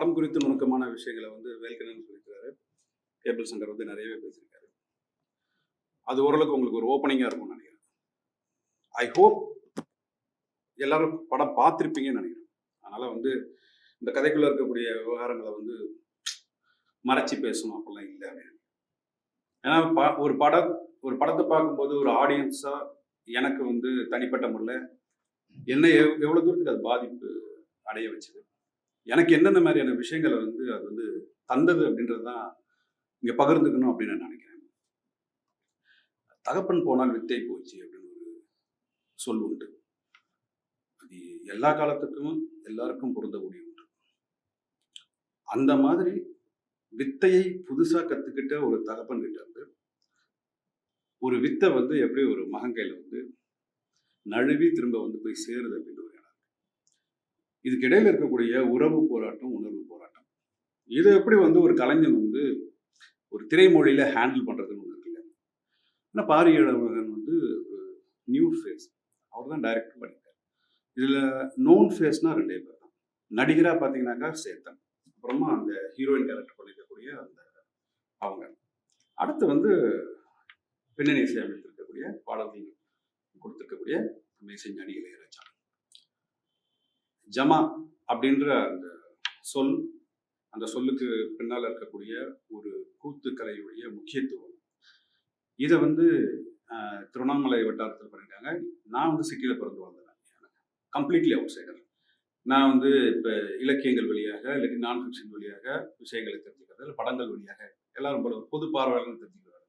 படம் குறித்து நுணுக்கமான விஷயங்களை வந்து வேல்கண்ணன் சொல்லியிருக்காரு கேபிள் சங்கர் வந்து நிறையவே பேசியிருக்காரு. அது ஓரளவுக்கு உங்களுக்கு ஒரு ஓப்பனிங்காக இருக்கும்னு நினைக்கிறேன். ஐ ஹோப் எல்லாரும் படம் பார்த்துருப்பீங்கன்னு நினைக்கிறேன். அதனால் வந்து இந்த கதைக்குள்ளே இருக்கக்கூடிய விவகாரங்களை வந்து மறைச்சி பேசணும் அப்படிலாம் இல்லை அப்படின்னு. ஏன்னா ப- ஒரு படம் ஒரு படத்தை பார்க்கும்போது ஒரு ஆடியன்ஸாக எனக்கு வந்து தனிப்பட்ட முறையில் என்ன எவ் எவ்வளோ தூரத்துக்கு அது பாதிப்பு அடைய வச்சது? எனக்கு என்னென்ன மாதிரியான விஷயங்களை வந்து அது வந்து தந்தது அப்படின்றது தான் இங்கே பகிர்ந்துக்கணும் அப்படின்னு நான் நினைக்கிறேன். தகப்பன் போனால் வித்தை போச்சு அப்படின்னு ஒரு சொல் உண்டு. அது எல்லா காலத்துக்கும் எல்லாருக்கும் பொருந்தக்கூடிய ஒன்று. அந்த மாதிரி வித்தையை புதுசாக கற்றுக்கிட்ட ஒரு தகப்பன் கிட்ட வந்து ஒரு வித்தை வந்து எப்படி ஒரு மகங்கையில் வந்து நழுவி திரும்ப வந்து போய் சேருது அப்படின்னு இதுக்கிடையில் இதுக்கு இடையில இருக்கக்கூடிய உறவு போராட்டம் உணர்வு போராட்டம். இதை எப்படி வந்து ஒரு கலைஞன் வந்து ஒரு திரைமொழியில ஹேண்டில் பண்றதுன்னு ஒன்று இருக்குல்ல. ஆனால் பாரியழகன் வந்து ஒரு நியூ ஃபேஸ் அவர் தான் டைரக்ட் பண்ணியிருக்காரு. இதுல நோன் ஃபேஸ்னா ரெண்டே பேர் தான். நடிகராக பார்த்தீங்கன்னாக்கா சேத்தன். அப்புறமா அந்த ஹீரோயின் கேரக்டர் பண்ணியிருக்கக்கூடிய அந்த அவங்க. அடுத்து வந்து பின்னணி இசையமைத்திருக்கக்கூடிய பாடல்கள் கொடுத்துருக்கக்கூடிய மேசை இளையராஜா. ஜமா அப்படின்ற அந்த சொல் அந்த சொல்லுக்கு பின்னால் இருக்கக்கூடிய ஒரு கூத்துக்கலையுடைய முக்கியத்துவம். இதை வந்து திருவண்ணாமலை வட்டாரத்தில் பண்ணியிருக்காங்க. நான் வந்து சிட்டியில் பிறந்து வளர்ந்தேன் கம்ப்ளீட்லி அவுட் சைடர் நான் வந்து இப்போ இலக்கியங்கள் வழியாக இல்லாட்டி நான் ஃபிக்ஷன் வழியாக விஷயங்களை தெரிஞ்சுக்கிறது இல்லை படங்கள் வழியாக எல்லாரும் போல பொது பார்வையாளர்கள் தெரிஞ்சுக்கிறது.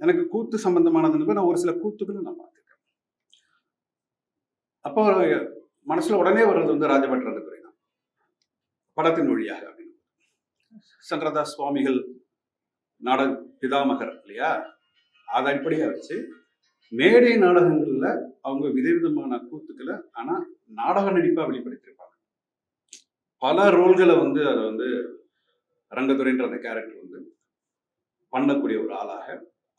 எனக்கு கூத்து சம்பந்தமானதுன்னு நான் ஒரு சில கூத்துக்களும் நான் பார்த்துருக்கேன். அப்போ மனசுல உடனே வர்றது வந்து ராஜபட்டரது துறை தான். படத்தின் வழியாக அப்படின்னு. சந்திரதாஸ் சுவாமிகள் நாடக பிதாமகர் இல்லையா? அதை அடிப்படையாக வச்சு மேடை நாடகங்கள்ல அவங்க விதவிதமான கூத்துக்களை ஆனா நாடக நடிப்பா வெளிப்படுத்தியிருப்பாங்க. பல ரோல்களை வந்து அதை வந்து ரங்கத்துறைன்ற அந்த கேரக்டர் வந்து பண்ணக்கூடிய ஒரு ஆளாக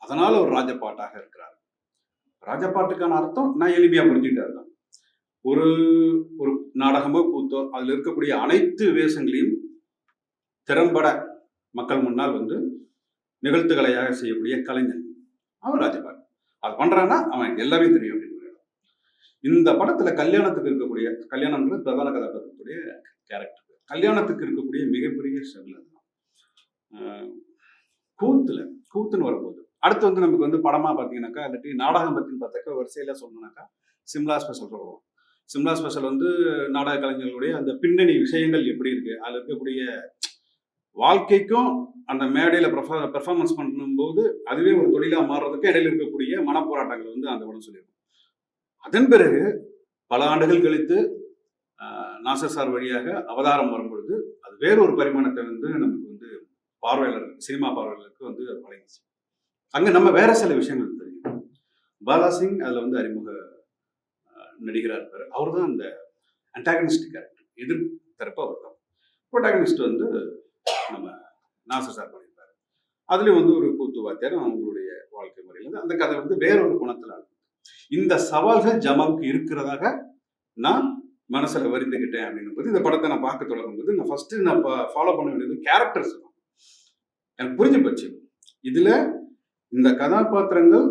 அதனால ஒரு ராஜபாட்டாக இருக்கிறார். ராஜபாட்டுக்கான அர்த்தம் நான் எளிமையா புரிஞ்சுக்கிட்டே தான் ஒரு ஒரு நாடகமோ கூத்தோ அதில் இருக்கக்கூடிய அனைத்து வேஷங்களையும் திறம்பட மக்கள் முன்னால் வந்து நிகழ்த்துகளையாக செய்யக்கூடிய கலைஞன் அவன் ராஜபாட்டு அது பண்றான்னா அவன் எல்லாமே தெரியும் அப்படின்னு இந்த படத்துல கல்யாணத்துக்கு இருக்கக்கூடிய கல்யாணம்ன்றது பிரதான கதாபாத்திரத்துடைய கேரக்டர் கல்யாணத்துக்கு இருக்கக்கூடிய மிகப்பெரிய ஸ்ட்ரகிள் அதுதான் கூத்துல கூத்துன்னு வரும்போது. அடுத்து வந்து நமக்கு வந்து படமா பார்த்தீங்கன்னாக்கா இல்லாட்டி நாடகம் பத்தின்னு பார்த்தாக்கா வரிசையில சொல்லணும்னாக்கா சிம்லா ஸ்பெஷல் சொல்லுவோம் சிம்லா ஸ்பெஷல் வந்து நாடக கலைஞர்களுடைய அந்த பின்னணி விஷயங்கள் எப்படி இருக்கு? அதில் இருக்கக்கூடிய வாழ்க்கைக்கும் அந்த மேடையில பெர்ஃபார்மன்ஸ் பண்ணும்போது அதுவே ஒரு தொழிலா மாறுறதுக்கு இடையில இருக்கக்கூடிய மனப்போராட்டங்கள் வந்து அந்த படம் சொல்லியிருக்கும் அதன் பிறகு பல ஆண்டுகள் கழித்து நாசர் சார் வழியாக அவதாரம் வரும்பொழுது அது வேறொரு பரிமாணத்தை வந்து நமக்கு வந்து பார்வையாளர் சினிமா பார்வையாளருக்கு வந்து அது வழங்கிச்சு. அங்க நம்ம வேற சில விஷயங்கள் தெரியும். பாலா சிங் அதுல வந்து அறிமுக நடிகராக இருப்பார். அவர் தான் அந்த அண்டாகனிஸ்ட் கேரக்டர் எதிர் தரப்பு அவர் தான் ப்ரோட்டாகனிஸ்ட் வந்து நம்ம நாசர் சார் பண்ணியிருப்பாரு. அதுலேயும் வந்து ஒரு கூத்து வாத்தியார் அவங்களுடைய வாழ்க்கை முறையில் அந்த கதை வந்து வேற ஒரு குணத்தில் ஆடுது இந்த சவால்கள் ஜமாவுக்கு இருக்கிறதாக நான் மனசில் வருந்துக்கிட்டேன் அப்படின்னும் போது இந்த படத்தை நான் பார்க்க தொடங்கும் போது நான் ஃபஸ்ட்டு நான் ஃபாலோ பண்ண வேண்டியது கேரக்டர்ஸ் தான். எனக்கு புரிஞ்சு போச்சு. இதில் இந்த கதாபாத்திரங்கள்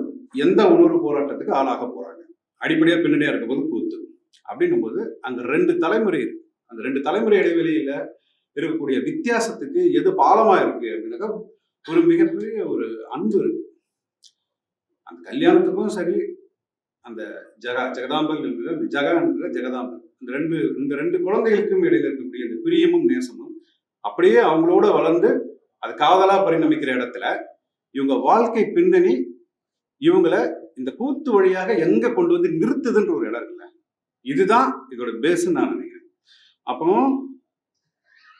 எந்த உணர்வு போராட்டத்துக்கு ஆளாக போகிறாங்க அடிப்படையாக பின்னணியாக இருக்கும்போது கூத்து. அப்படின்னும் போது அங்க ரெண்டு தலைமுறை இருக்கு. அந்த ரெண்டு தலைமுறை இடைவெளியில இருக்கக்கூடிய வித்தியாசத்துக்கு எது பாலமாக இருக்கு அப்படின்னாக்கா ஒரு மிகப்பெரிய ஒரு அன்பு இருக்கு. அந்த கல்யாணத்துக்கும் சரி அந்த ஜகா ஜெகதாம்பல் என்கிற ஜகா என்கிற ஜெகதாம்பல். இந்த ரெண்டு இந்த ரெண்டு குழந்தைகளுக்கும் இடையில இருக்கக்கூடிய அந்த பிரியமும் நேசமும் அப்படியே அவங்களோட வளர்ந்து அது காதலா பரிணமிக்கிற இடத்துல இவங்க வாழ்க்கை பின்னணி இவங்கள இந்த கூத்து வழியாக எங்க கொண்டு வந்து நிறுத்துதுன்ற ஒரு இடம் இருக்குல்ல? இதுதான் இதோட பேஸ்ன்னு நான் நினைக்கிறேன். அப்போ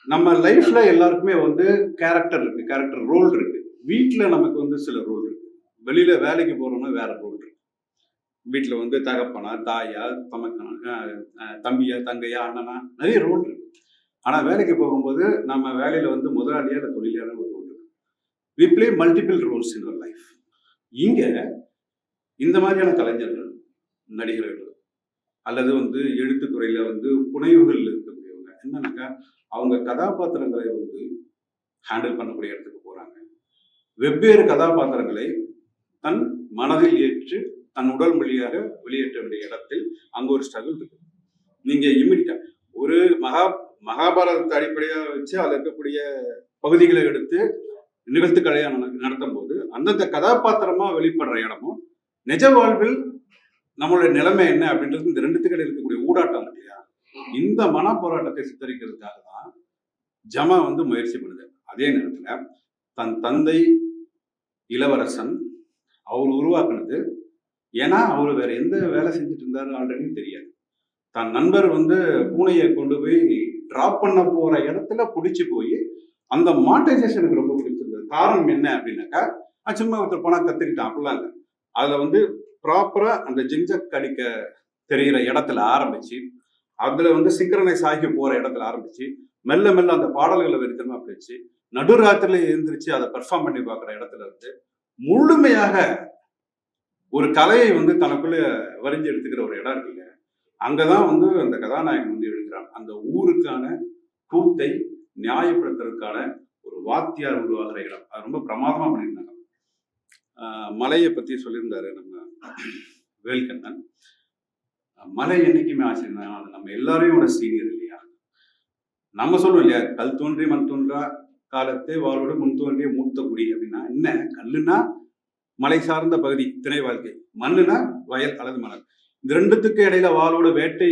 நம்ம லைஃப்ல எல்லாருக்குமே வந்து கேரக்டர் இருக்கு கேரக்டர் ரோல் இருக்கு. வீட்டில் நமக்கு வந்து சில ரோல் இருக்கு. வெளியில வேலைக்கு போறோம்னா வேற ரோல் இருக்கு. வீட்டில் வந்து தகப்பனா தாயா தமக்கனா தம்பியா தங்கையா அண்ணனா நிறைய ரோல் இருக்கு. ஆனால் வேலைக்கு போகும்போது நம்ம வேலையில வந்து முதலாளியாக இல்லை தொழிலாளர் ஒரு ரோல் இருக்கு. We play multiple roles in our life இங்க இந்த மாதிரியான கலைஞர்கள் நடிகர்கள் அல்லது வந்து எழுத்துத்துறையில வந்து புனைவுகள் இருக்கக்கூடியவங்க என்னன்னாக்கா அவங்க கதாபாத்திரங்களை வந்து ஹேண்டில் பண்ணக்கூடிய இடத்துக்கு போறாங்க. வெவ்வேறு கதாபாத்திரங்களை தன் மனதில் ஏற்று தன் உடல் மொழியாக வெளியேற்ற வேண்டிய இடத்தில் அங்க ஒரு ஸ்ட்ரகிள் இருக்கு. நீங்க இம்மிடியா ஒரு மகா மகாபாரதத்தை அடிப்படையாக வச்சு அதில் இருக்கக்கூடிய பகுதிகளை எடுத்து நிகழ்த்துக்கலையா நட- நடத்தும் போது அந்தந்த கதாபாத்திரமா வெளிப்படுற இடமும் நிஜ வாழ்வில் நம்மளுடைய நிலைமை என்ன அப்படின்றது இந்த ரெண்டுத்துக்கிட்ட இருக்கக்கூடிய ஊடாட்டம் இல்லையா? இந்த மன போராட்டத்தை சித்தரிக்கிறதுக்காக தான் ஜமா வந்து முயற்சி பண்ணுது. அதே நேரத்துல தன் தந்தை இளவரசன் அவர் உருவாக்குனது. ஏன்னா அவர் வேற எந்த வேலை செஞ்சுட்டு இருந்தாரு ஆல்ரெடி தெரியாது. தன் நண்பர் வந்து பூனையை கொண்டு போய் டிராப் பண்ண போற இடத்துல பிடிச்சி போய் அந்த மாட்டைசேஷனுக்கு ரொம்ப காரணம் என்ன அப்படின்னாக்கா சும்மா ஒருத்தர் போனா கத்துக்கிட்டான் அப்படிலாம் இல்லை. அதுல வந்து ப்ராப்பரா அந்த ஜிஞ்சக் கடிக்க தெரிகிற இடத்துல ஆரம்பிச்சு அதுல வந்து சிக்கரனை ஆகி போற இடத்துல ஆரம்பிச்சு மெல்ல மெல்ல அந்த பாடல்களை வெறித்தனமா பிடிச்சு நடுராத்திரில எழுந்திரிச்சு அதை பெர்ஃபார்ம் பண்ணி பார்க்குற இடத்துல இருந்து முழுமையாக ஒரு கலையை வந்து தனக்குள்ள வரிஞ்சு எடுத்துக்கிற ஒரு இடம் இருக்குல்ல அங்கதான் வந்து அந்த கதாநாயகன் வந்து எழுதுறான். அந்த ஊருக்கான கூத்தை நியாயப்படுத்துறதுக்கான ஒரு வாத்தியார் உருவாகிற இடம். அது ரொம்ப பிரமாதமாக பண்ணியிருந்தாங்க. மலையை பற்றி சொல்லியிருந்தாரு நம்ம வேல்கண்ணன். மலை என்னைக்குமே ஆச்சரியம். அது நம்ம எல்லாரையும் ஒரு சீனியர் இல்லையா? நம்ம சொல்லுவோம் இல்லையா? கல் தோன்றி மண் தோன்றா காலத்தை வாழோடு முன் தோன்றிய மூத்த குடி அப்படின்னா என்ன? கல்லுனா மலை சார்ந்த பகுதி திணை வாழ்க்கை. மண்ணுனா வயல் அல்லது மணல் இந்த ரெண்டுத்துக்கு இடையில வாளோட வேட்டை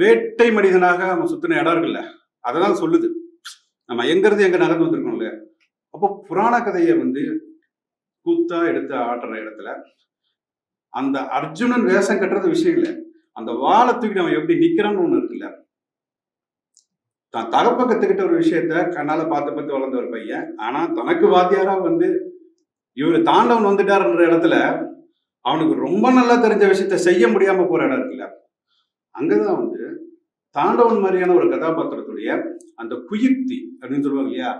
வேட்டை மனிதனாக நம்ம சுத்தின இடம் இருக்குல்ல அதெல்லாம் சொல்லுது. நம்ம எங்க இருந்து வந்திருக்கோம் இல்லையா? அப்போ புராண கதையை வந்து கூத்தா எடுத்து ஆடுற இடத்துல அந்த அர்ஜுனன் வேஷம் கட்டுறது விஷயம் இல்லை. அந்த வாழை தூக்கி அவன் எப்படி நிக்கிறான்னு ஒண்ணு இருக்குல்ல. தான் தகப்ப கத்துக்கிட்ட ஒரு விஷயத்த கண்ணால பார்த்து பார்த்து வளர்ந்த ஒரு பையன். ஆனா தனக்கு வாத்தியாரா வந்து இவர் தாண்டவன் வந்துட்டாருன்ற இடத்துல அவனுக்கு ரொம்ப நல்லா தெரிஞ்ச விஷயத்த செய்ய முடியாம போற இடம் இருக்குல்ல. அங்கதான் வந்து தாண்டவன் மாதிரியான ஒரு கதாபாத்திரத்துடைய அந்த குயுக்தி அப்படின்னு சொல்லுவாங்க இல்லையா?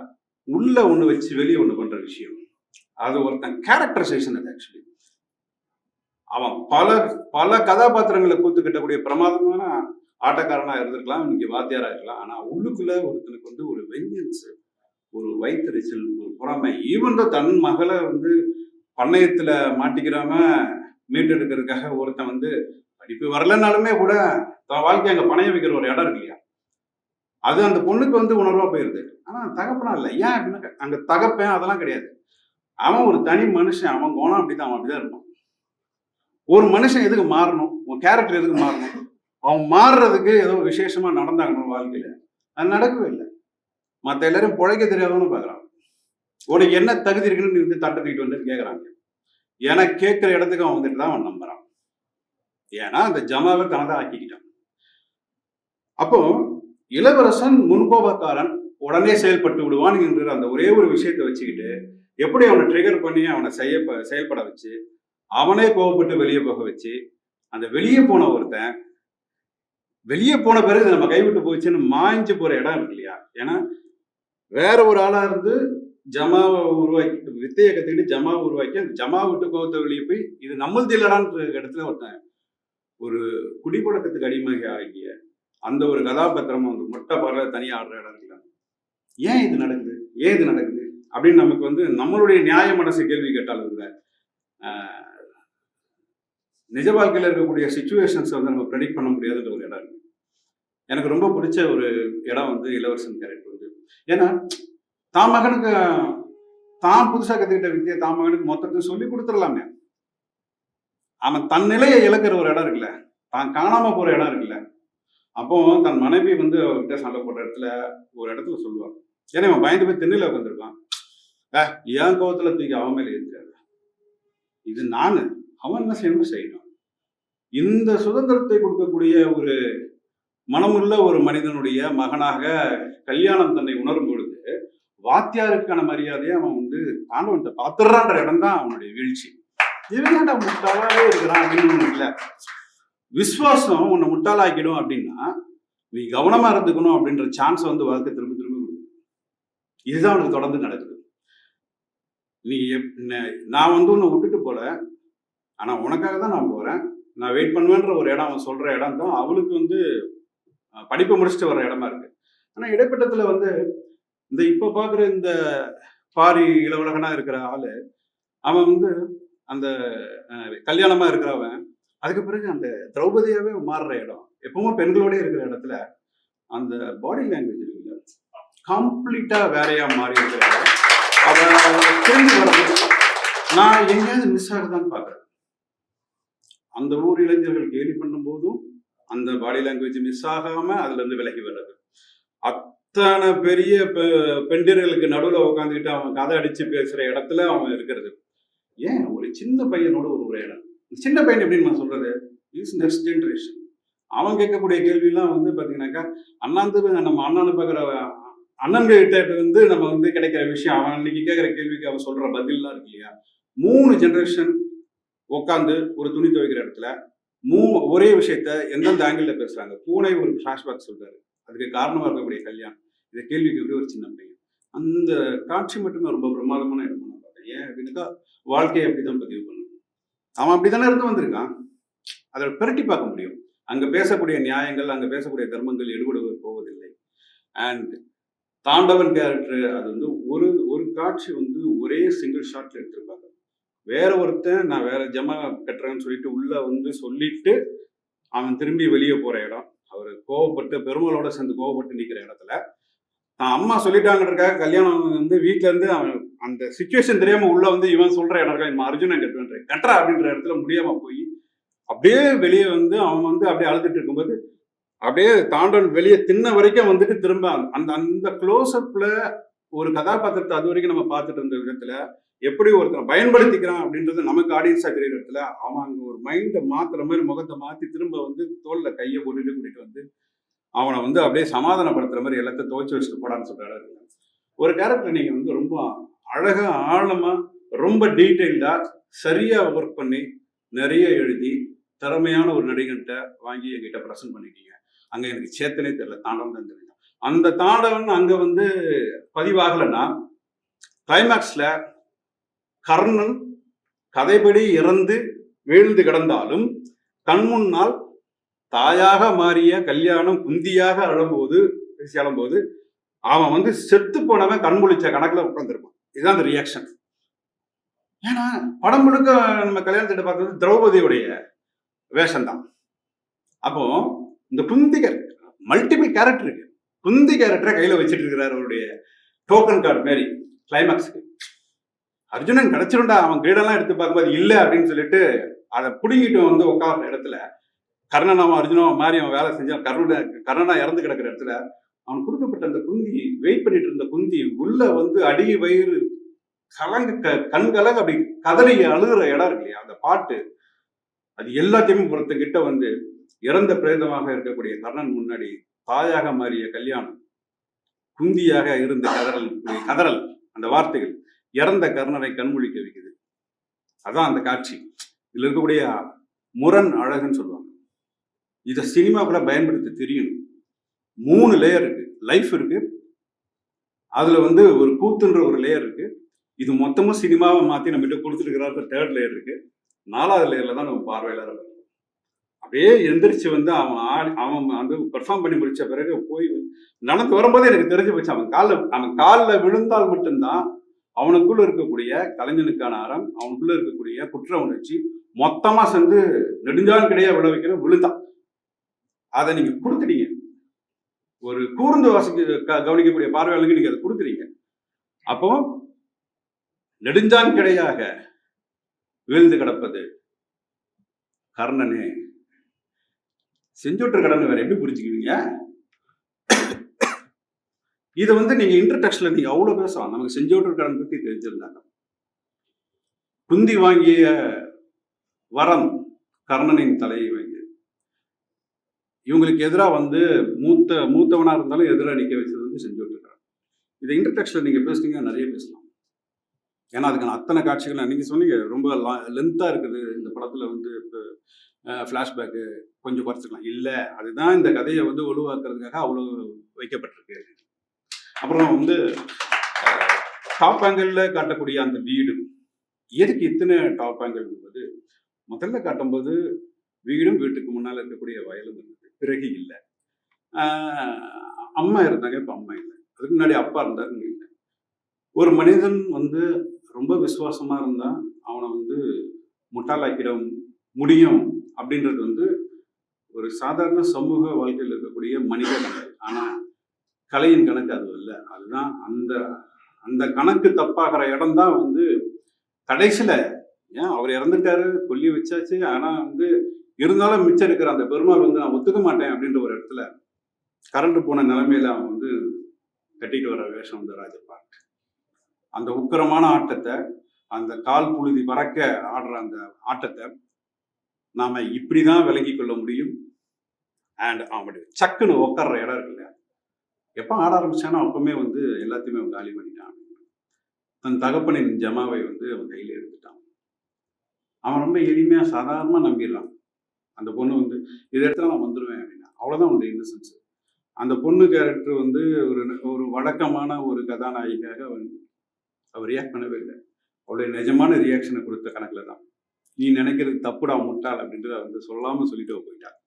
உள்ள ஒண்ணு வச்சு வெளியே ஒண்ணு பண்ற விஷயம். அது ஒருத்தன் கேரக்டரைசேஷன் அது ஆக்சுவலி அவன் பல பல கதாபாத்திரங்களை கூத்து கட்டக்கூடிய பிரமாதமான ஆட்டக்காரனா இருந்திருக்கலாம் இன்னைக்கு வாத்தியாரா இருக்கலாம். ஆனா உள்ளுக்குள்ள ஒருத்தனுக்கு வந்து ஒரு வெஞ்சன்ஸ் ஒரு வைத்தறிச்சல் ஒரு பொறாமை ஈவன் தன் மகளை வந்து பண்ணையத்துல மாட்டிக்கிறாம மீட்டெடுக்கிறதுக்காக ஒருத்தன் வந்து படிப்பு வரலனாலுமே கூட தன் வாழ்க்கை அங்க பணைய வைக்கிற ஒரு இடம் இருக்கு இல்லையா? அது அந்த பொண்ணுக்கு வந்து உணர்வா போயிருது. ஆனா தகப்பனா இல்லை. ஏன் அப்படின்னா அங்க தகப்பேன் அதெல்லாம் கிடையாது. அவன் ஒரு தனி மனுஷன். அவன் கோணம் அப்படிதான். அவன் அப்படிதான் இருப்பான். ஒரு மனுஷன் எதுக்கு மாறணும்? உன் கேரக்டர் எதுக்கு மாறணும்? அவன் மாறுறதுக்கு ஏதோ விசேஷமா நடந்தாங்கணும் வாழ்க்கையில. அது நடக்கவே இல்லை. மற்ற எல்லாரும் பிழைக்க தெரியாதவனு பாக்குறான். உனக்கு என்ன தகுதி இருக்குன்னு நீ வந்து தட்டத்துக்கிட்டு வந்து கேட்குறாங்க ஏன்னா கேட்குற இடத்துக்கு அவன் வந்துட்டு தான் அவன் நம்புறான். ஏன்னா அந்த ஜமாவை தனதான் ஆக்கிக்கிட்டான். அப்போ இளவரசன் முன்கோபக்காரன் உடனே செயல்பட்டு விடுவான் என்ற அந்த ஒரே ஒரு விஷயத்தை வச்சுக்கிட்டு எப்படி அவனை ட்ரிகர் பண்ணி அவனை செய்ய செயல்பட வச்சு அவனே கோவப்பட்டு வெளியே போக வச்சு அந்த வெளியே போன ஒருத்தன் வெளியே போன பிறகு இது நம்ம கைவிட்டு போச்சுன்னு மாய்ஞ்சு போற இடம் இருக்கு இல்லையா? ஏன்னா வேற ஒரு ஆளா இருந்து ஜமாவை உருவாக்கி வித்தையை கத்துக்கிட்டு ஜமாவை உருவாக்கி அந்த ஜமா விட்டு கோவத்தை வெளியே போய் இது நம்மளது இல்லடான்ற இடத்துல ஒருத்தன் ஒரு குடிப்பழக்கத்துக்கு அடிமையாக ஆகிய அந்த ஒரு கதாபாத்திரம் வந்து மொட்டை பாடல தனியா ஆடுற இடம் இருக்கலாம் ஏன் இது நடக்குது? ஏன் இது நடக்குது? அப்படின்னு நமக்கு வந்து நம்மளுடைய நியாய மனசு கேள்வி கேட்டாலும் கூட நிஜ வாழ்க்கையில் இருக்கக்கூடிய சுச்சுவேஷன்ஸ் வந்து நம்ம ப்ரெடிக்ட் பண்ண முடியாதுன்ற ஒரு இடம் இருக்கு. எனக்கு ரொம்ப பிடிச்ச ஒரு இடம் வந்து இளவரசன் கேரக்டர் வந்து ஏன்னா தான் மகனுக்கு தான் புதுசாக கற்றுக்கிட்ட வித்தியை தான் மகனுக்கு மொத்தத்தையும் சொல்லி கொடுத்துடலாமே. அவன் தன் நிலையை இழக்கிற ஒரு இடம் இருக்குல்ல. தான் காணாம போற இடம் இருக்குல்ல. அப்போ தன் மனைவி வந்து அவர்கிட்ட சண்டை போடுற இடத்துல ஒரு இடத்துல சொல்லுவான் ஏன்னா அவன் பயந்து போய் தென்னில உட்காந்துருப்பான் ஏன் கோவத்துல தூக்கி அவன் மேல ஏற்றாரு இது நானு. அவன் என்ன செய்யணும் செய்யணும். இந்த சுதந்திரத்தை கொடுக்கக்கூடிய ஒரு மனமுள்ள ஒரு மனிதனுடைய மகனாக கல்யாணம் தன்னை உணரும் பொழுது வாத்தியாருக்கான மரியாதையை அவன் வந்து தாண்டவன்ட்ட பாத்துறான்ற இடம் தான் அவனுடைய வீழ்ச்சி. இவன் முட்டாளாவே இருக்கிறான் அப்படின்னு இல்லை. விஸ்வாசம் உன்னை முட்டாளாக்கிடும் அப்படின்னா நீ கவனமா இருந்துக்கணும் அப்படின்ற சான்ஸ் வந்து வாழ்க்கை திரும்ப திரும்ப இதுதான் உனக்கு தொடர்ந்து நடக்குது. நீ எப்- நான் வந்து உன்னை விட்டுட்டு போல ஆனா உனக்காக தான் நான் போறேன். நான் வெயிட் பண்ணுவேன்ற ஒரு இடம் அவன் சொல்ற இடம் தான். அவளுக்கு வந்து படிப்பை படிப்பு முடிச்சுட்டு வர இடமா இருக்கு. ஆனா இடைப்பட்டத்துல வந்து இந்த இப்ப பாக்குற இந்த பாரி இளவலகனா இருக்கிற ஆளு அவன் வந்து அந்த கல்யாணமா இருக்கிறவன் அதுக்கு பிறகு அந்த திரௌபதியாவே மாறுற இடம். எப்பவுமே பெண்களோடய இருக்கிற இடத்துல அந்த பாடி லாங்குவேஜ் இருக்குல்ல கம்ப்ளீட்டா வேறையா மாறி இருக்கிற திரும்பி நான் எங்கேயாவது மிஸ் ஆகுதான்னு பாக்குறேன் அந்த ஊர் இளைஞர்கள் கேலி பண்ணும் போதும் அந்த பாடி லாங்குவேஜ் மிஸ் ஆகாம அதுல இருந்து விலகி வர்றது. அத்தனை பெரிய பெ- பெண்டிர்களுக்கு நடுவுல உட்காந்துக்கிட்டு அவன் கதை அடிச்சு பேசுற இடத்துல அவன் இருக்கிறது. ஏன்? ஒரு சின்ன பையனோட ஒரு உரையாடல் சின்ன பையன் எப்படின்னு நான் சொல்றது? இஸ் நெக்ஸ்ட் ஜென்ரேஷன் அவன் கேட்கக்கூடிய கேள்வியெல்லாம் வந்து பார்த்தீங்கன்னாக்கா அண்ணாந்து நம்ம அண்ணான்னு பார்க்குற அண்ணன்கிட்ட வந்து நம்ம வந்து கிடைக்கிற விஷயம் அவன் அன்னைக்கு கேட்குற கேள்விக்கு அவன் சொல்ற பதில்லாம் இருக்கு இல்லையா? மூணு ஜென்ரேஷன் உட்காந்து ஒரு துணி துவைக்கிற இடத்துல மூ ஒரே விஷயத்த எந்தெந்த ஆங்கிளில் பேசுறாங்க? பூனை ஒரு ஃபிளாஷ்பேக் சொல்றாரு. அதுக்கு காரணமாக இருக்கக்கூடிய கல்யாணம். இந்த கேள்விக்கு ஒரே ஒரு சின்ன பையன். அந்த காட்சி மட்டுமே ரொம்ப பிரமாதமான இடமா நான் பார்த்தேன் ஏன் அப்படின்னாக்கா வாழ்க்கையை அப்படி தான் பதிவு பண்ணணும். அவன் அப்படித்தானே இருந்து வந்திருக்கான்? அதை பிரட்டி பார்க்க முடியும். அங்க பேசக்கூடிய நியாயங்கள் அங்க பேசக்கூடிய தர்மங்கள் எடுபடுவது போவதில்லை. அண்ட் தாண்டவன் கேரக்டர் அது வந்து ஒரு ஒரு காட்சி வந்து ஒரே சிங்கிள் ஷாட்ல எடுத்திருப்பாங்க. வேற ஒருத்தன் நான் வேற ஜமா கட்டுறேன்னு சொல்லிட்டு உள்ள வந்து சொல்லிட்டு அவன் திரும்பி வெளியே போற இடம். அவர் கோவப்பட்டு பெருமாளோட சேர்ந்து கோவப்பட்டு நிக்கிற இடத்துல அம்மா சொல்லிட்டாங்கன்றக்காக கல்யாணம் வந்து வீட்டுல இருந்து அவன் அந்த சுச்சுவேஷன் தெரியாம உள்ள வந்து இவன் சொல்ற இடம் இவன் அர்ஜுனன் கட்டுவேன் கட்டுறா அப்படின்ற இடத்துல முடியாம போய் அப்படியே வெளியே வந்து அவன் வந்து அப்படியே அழுதுட்டு இருக்கும்போது அப்படியே தாண்டவன் வெளியே தின்ன வரைக்கும் வந்துட்டு திரும்ப அந்த அந்த க்ளோஸ்அப்ல ஒரு கதாபாத்திரத்தை அது வரைக்கும் நம்ம பார்த்துட்டு இருந்த விதத்துல எப்படி ஒருத்தனை பயன்படுத்திக்கிறான் அப்படின்றது நமக்கு ஆடியன்ஸா தெரியுற இடத்துல அவன் அங்க ஒரு மைண்டை மாத்துற மாதிரி முகத்தை மாத்தி திரும்ப வந்து தோல்ல கையை போட்டுட்டு கூட்டிட்டு வந்து அவனை வந்து அப்படியே சமாதானப்படுத்துற மாதிரி எல்லாத்தையும் துவைச்சு வச்சுட்டு போடான்னு சொல்றாரு. ஒரு கேரக்டர் நீங்க வந்து ரொம்ப அழகா ஆழமா ரொம்ப டீட்டெயில்டா சரியா ஒர்க் பண்ணி நிறைய எழுதி திறமையான ஒரு நடிகன்கிட்ட வாங்கி என்கிட்ட ப்ரெசென்ட் பண்ணிட்டீங்க. அங்க எனக்கு சேத்தனே தெரியல தாண்டவம் தான் தெரியும் அந்த தாண்டவன் அங்க வந்து பதிவாகலைன்னா கிளைமேக்ஸ்ல கர்ணன் கதைப்படி இறந்து வீழ்ந்து கிடந்தாலும் கண் முன்னால் தாயாக மாறிய கல்யாணம் குந்தியாக அழும்போது அழும்போது அவன் வந்து செத்து போனவன் கண் முழிச்ச கணக்குல உட்காந்துருப்பான் இதுதான் அந்த ரியாக்ஷன் ஏன்னா படம் முழுக்க நம்ம கல்யாணத்திட்ட பார்த்தது திரௌபதியுடைய வேஷம்தான். அப்போ இந்த குந்தி மல்டிபிள் கேரக்டர் இருக்கு. குந்தி கேரக்டரை கையில வச்சுட்டு இருக்கிறார் அவருடைய டோக்கன் கார்டு மாரி கிளைமேக்ஸுக்கு அர்ஜுனன் கிடைச்சிருண்டா அவன் கிரீடெல்லாம் எடுத்து பார்க்கும்போது இல்லை அப்படின்னு சொல்லிட்டு அதை பிடுங்கிட்டு வந்து உட்கார்ற இடத்துல கர்ணனாவும் அர்ஜுனாவும் மாறி அவன் வேலை செஞ்சான் கர்ணன கர்ணனா இறந்து கிடக்கிற இடத்துல அவன் கொடுக்கப்பட்ட அந்த குந்தி வெயிட் பண்ணிட்டு இருந்த குந்தி உள்ள வந்து அடி வயிறு கலங்க க- கண் கலங்க அப்படி கதறி அழுகிற இடம் இருக்கு இல்லையா? அந்த பாட்டு. அது எல்லாத்தையுமே ஒருத்தங்கிட்ட வந்து இறந்த பிரேதமாக இருக்கக்கூடிய கர்ணன் முன்னாடி தாயாக மாறிய கல்யாணம். குந்தியாக இருந்த கதறல் கதறல் அந்த வார்த்தைகள் இறந்த கர்ணனை கண்முழிக்க வைக்குது. அதான் அந்த காட்சி. இதுல இருக்கக்கூடிய முரண் அழகுன்னு சொல்லுவாங்க. இதை சினிமாக்குள்ள பயன்படுத்த தெரியணும். மூணு லேயர் இருக்கு. லைஃப் இருக்கு. அதுல வந்து ஒரு கூத்துன்ற ஒரு லேயர் இருக்கு. இது மொத்தமா சினிமாவை மாத்தி நம்ம கிட்ட கொடுத்துருக்கிறாரு தேர்ட் லேயர் இருக்கு. நாலாவது லேயர்ல தான் நம்ம பார்வையாளர் அப்படியே எந்திரிச்சு வந்து அவன் ஆடி அவன் வந்து பெர்ஃபார்ம் பண்ணி முடிச்ச பிறகு போய் நடந்து வரும்போது எனக்கு தெரிஞ்சு போச்சு. அவன் காலில் அவன் காலில் விழுந்தால் மட்டும்தான் அவனுக்குள்ள இருக்கக்கூடிய கலைஞனுக்கான அறம் அவனுக்குள்ள இருக்கக்கூடிய குற்ற உணர்ச்சி மொத்தமா சேர்ந்து நெடுஞ்சான் கிடையாது விழ வைக்கிற விழுந்தான். அதை நீங்க கொடுத்துட்டீங்க. ஒரு கூர்ந்து வாசிக்க க- கவனிக்கக்கூடிய பார்வையாளருக்கு நீங்க அதை கொடுக்குறீங்க அப்போ நெடுஞ்சான் கிடையாக வீழ்ந்து கிடப்பது கர்ணனே. செஞ்சோற்று கடன் வேற எப்படி புரிஞ்சுக்குவீங்க? இதை வந்து நீங்க இன்டர்டெக்ஸ்ட்ல நீங்க அவ்வளவு பேசலாம். நமக்கு செஞ்சோற்று கடன் பத்தி தெரிஞ்சிருந்தாங்க. குந்தி வாங்கிய வரம் கர்ணனின் தலையை இவங்களுக்கு எதிராக வந்து மூத்த மூத்தவனாக இருந்தாலும் எதிராக நிற்க வச்சது வந்து செஞ்சு கடன் இதை இன்டர்டெக்ஸ்ட்ல நீங்கள் பேசுனீங்க நிறைய பேசலாம். ஏன்னா அதுக்கான அத்தனை காட்சிகள் நீங்கள் சொன்னீங்க ரொம்ப லென்த்தாக இருக்குது. இந்த படத்தில் வந்து இப்போ ஃப்ளாஷ்பேக்கு கொஞ்சம் குறைச்சிக்கலாம். இல்லை அதுதான் இந்த கதையை வந்து ஒழுவாக்குறதுக்காக அவ்வளோ வைக்கப்பட்டிருக்கு. அப்புறம் வந்து டாப் ஆங்கிளில் காட்டக்கூடிய அந்த வீடு. எதுக்கு இத்தனை டாப் ஆங்கிள் என்பது முதல்ல காட்டும்போது வீடும் வீட்டுக்கு முன்னால் இருக்கக்கூடிய வயலும் இருக்குது பிறகு இல்லை அம்மா இருந்தாங்க இப்போ அம்மா இல்லை. அதுக்கு முன்னாடி அப்பா இருந்தாரு இல்லை. ஒரு மனிதன் வந்து ரொம்ப விசுவாசமா இருந்தா அவனை வந்து முட்டாளாக்கிட முடியும் அப்படின்றது வந்து ஒரு சாதாரண சமூக வாழ்க்கையில் இருக்கக்கூடிய மனித கணக்கு ஆனா கலையின் கணக்கு அது இல்லை அதுதான் அந்த அந்த கணக்கு தப்பாகிற இடம் தான் வந்து கடைசியில. ஏன்? அவர் இறந்துட்டாரு கொல்லி வச்சாச்சு. ஆனா வந்து இருந்தாலும் மிச்சம் இருக்கிற அந்த பெருமாள் வந்து நான் ஒத்துக்க மாட்டேன் அப்படின்ற ஒரு இடத்துல கரண்ட் போன நிலைமையில அவன் வந்து கட்டிட்டு வர வேஷம் வந்து ராஜபாட் அந்த உக்கிரமான ஆட்டத்தை அந்த கால் புழுதி பறக்க ஆடுற அந்த ஆட்டத்தை நாம இப்படிதான் விளங்கி கொள்ள முடியும். அண்ட் அவனுடைய சக்குன்னு உட்கார்ற இடம் இருக்குல்ல எப்போ ஆட ஆரம்பிச்சானோ அப்பவுமே வந்து எல்லாத்தையுமே அவன் காலி பண்ணிட்டான். தன் தகப்பனின் ஜமாவை வந்து அவன் கையில எடுத்துட்டான். அவன் ரொம்ப எளிமையா சாதாரணமா நம்பிடலாம் அந்த பொண்ணு வந்து இதை இடத்துல நான் வந்துடுவேன் அப்படின்னா. அவ்வளோதான் உண்டு இன்னசென்ஸ் அந்த பொண்ணு கேரக்டர் வந்து ஒரு ஒரு வழக்கமான ஒரு கதாநாயகியாக அவன் அவர் ரியாக்ட் பண்ணவே இல்லை. அவளுடைய நிஜமான ரியாக்ஷனை கொடுத்த கணக்கில் தான். நீ நினைக்கிறது தப்புடா முட்டாள் அப்படின்றத வந்து சொல்லாமல் சொல்லிட்டு போயிட்டாள்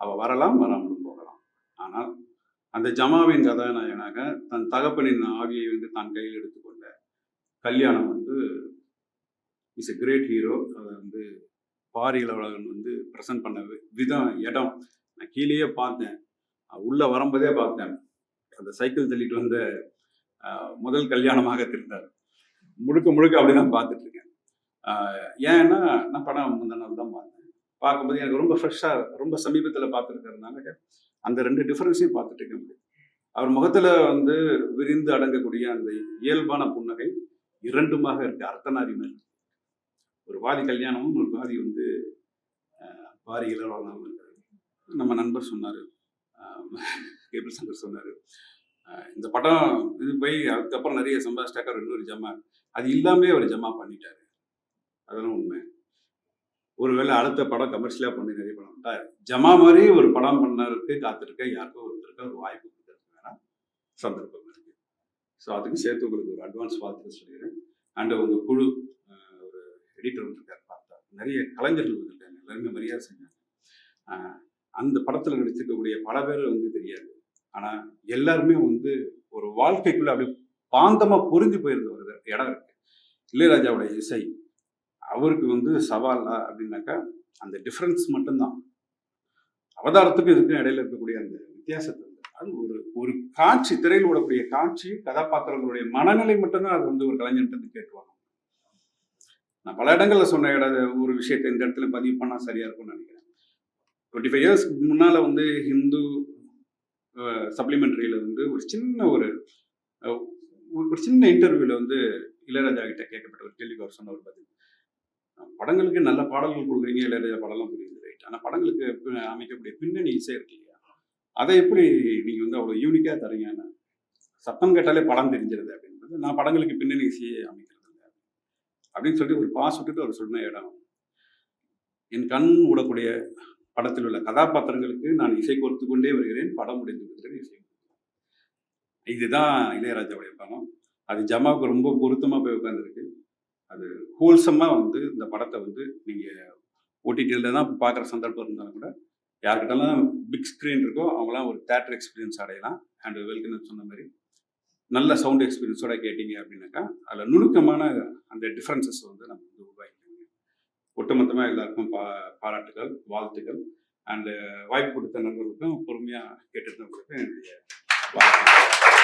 அவள் வரலாம் வராமலும் போகலாம். ஆனால் அந்த ஜமாவின் கதாநாயகனாக தன் தகப்பனின் ஆவியை வந்து தான் கையில் எடுத்துக்கொண்ட கல்யாணம் வந்து இஸ் எ கிரேட் ஹீரோ அதை வந்து பாரி வந்து ப்ரெசன்ட் பண்ண விதம் இடம். நான் கீழேயே பார்த்தேன். உள்ளே வரும்போதே பார்த்தேன். அந்த சைக்கிள் தள்ளிட்டு வந்த முதல் கல்யாணமாக திருந்தார். முழுக்க முழுக்க அப்படிதான் பார்த்துட்டு இருக்கேன். ஏன்னா நான் படம் முந்தின நாள் தான் பார்த்தேன். பார்க்கும்போது எனக்கு ரொம்ப ஃப்ரெஷ்ஷாக ரொம்ப சமீபத்தில் பார்த்துருக்கறதுனால அந்த ரெண்டு டிஃப்ரென்ஸையும் பார்த்துட்டு இருக்க முடியும். அவர் முகத்தில் வந்து விரிந்து அடங்கக்கூடிய அந்த இயல்பான புன்னகை இரண்டுமாக இருக்கு. அர்த்தநாரி மாதிரி. ஒரு பாதி கல்யாணமும் ஒரு பாதி வந்து அஹ், பாரி இளவரலாம் நம்ம நண்பர் சொன்னார். கேபிள் சங்கர் சொன்னார். இந்த படம் இது போய் அதுக்கப்புறம் நிறைய சம்பாதிச்சிட்டாக்கார் இன்னொரு ஜமா அது இல்லாமே அவர் ஜமா பண்ணிட்டாரு. அதெல்லாம் உண்மை. ஒருவேளை அடுத்த படம் கமர்ஷியலாக பண்ணி நிறைய படம் விட்டா, ஜமா மாதிரி ஒரு படம் பண்ணறதுக்கு காத்திருக்க யாருக்கோ ஒருத்தருக்கு ஒரு வாய்ப்பு கொடுக்கறதுக்கு வேணா சந்தர்ப்பம் இருக்குது ஸோ அதுக்கு சேர்த்து உங்களுக்கு ஒரு அட்வான்ஸ் பார்த்து சொல்லிடுறேன். அண்ட் உங்கள் குழு எடிட்டர் வந்திருக்காரு பார்த்தா நிறைய கலைஞர்கள் வந்திருக்காங்க எல்லாருமே மரியாதை செஞ்சாங்க. அந்த படத்தில் நடிச்சிருக்கக்கூடிய பல பேர் வந்து தெரியாது. ஆனால் எல்லாருமே வந்து ஒரு வாழ்க்கைக்குள்ளே அப்படியே பாந்தமாக புரிஞ்சு போயிருந்த ஒரு இடம் இருக்கு. இளையராஜாவோட இசை. அவருக்கு வந்து சவாலா அப்படின்னாக்கா அந்த டிஃப்ரென்ஸ் மட்டும்தான். அவதாரத்துக்கும் இதுக்கும் இடையில இருக்கக்கூடிய அந்த வித்தியாசத்தை அது ஒரு ஒரு காட்சி திரையில் ஓடக்கூடிய காட்சி கதாபாத்திரங்களுடைய மனநிலை மட்டும்தான் அது வந்து ஒரு கலைஞர்கிட்ட இருந்து கேட்டுவாங்க நான் பல இடங்களில் சொன்ன இட ஒரு விஷயத்தை இந்த இடத்துல பதிவு பண்ணால் சரியாக இருக்கும்னு நினைக்கிறேன். டுவெண்ட்டி ஃபைவ் இயர்ஸ்க்கு முன்னால் வந்து ஹிந்து சப்ளிமெண்ட்ரியில் வந்து ஒரு சின்ன ஒரு ஒரு சின்ன இன்டர்வியூவில் வந்து இளையராஜா கிட்ட கேட்கப்பட்ட ஒரு கேள்விக்கு அவர் சொன்ன ஒரு பதில். படங்களுக்கு நல்ல பாடல்கள் கொடுக்குறீங்க இளையராஜா படம்லாம் புரியுது ரைட் ஆனால் படங்களுக்கு அமைக்கக்கூடிய பின்னணி இசை இருக்கு இல்லையா? அதை எப்படி நீங்கள் வந்து அவ்வளோ யூனிக்காக தரீங்கன்னு சத்தம் கேட்டாலே படம் தெரிஞ்சிருது அப்படின்றது. நான் படங்களுக்கு பின்னணி இசையை அமைக்கிறேன் அப்படின்னு சொல்லிட்டு ஒரு பாஸ் விட்டுட்டு அவர் சொன்ன இடம் என் கண் விடக்கூடிய படத்தில் உள்ள கதாபாத்திரங்களுக்கு நான் இசை கொடுத்து கொண்டே வருகிறேன். படம் முடிந்து விடுகிறேன் இசை இதுதான் இளையராஜாவுடைய படம். அது ஜமாவுக்கு ரொம்ப பொருத்தமாக போய் உட்காந்துருக்கு அது ஹோல்சமாக வந்து இந்த படத்தை வந்து நீங்கள் ஓடிடியில் தான் பார்க்குற சந்தர்ப்பம் இருந்தாலும் கூட யாருக்கிட்டலாம் பிக் ஸ்க்ரீன் இருக்கோ அவங்களாம் ஒரு தேட்டர் எக்ஸ்பீரியன்ஸ் அடையலாம். அண்ட் வெல்கன் சொன்ன மாதிரி. நல்ல சவுண்ட் எக்ஸ்பீரியன்ஸோட கேட்டீங்க அப்படின்னாக்கா அதில் நுணுக்கமான அந்த டிஃப்ரென்சஸ் வந்து நம்ம வந்து உருவாக்கிக்கோங்க. ஒட்டுமொத்தமாக எல்லாருக்கும் பா பாராட்டுகள் வாழ்த்துக்கள் அண்டு வாய்ப்பு கொடுத்த நண்பர்களுக்கும் பொறுமையாக கேட்டுருந்தவங்களுக்கும் என்னுடைய வாழ்த்துக்கள்.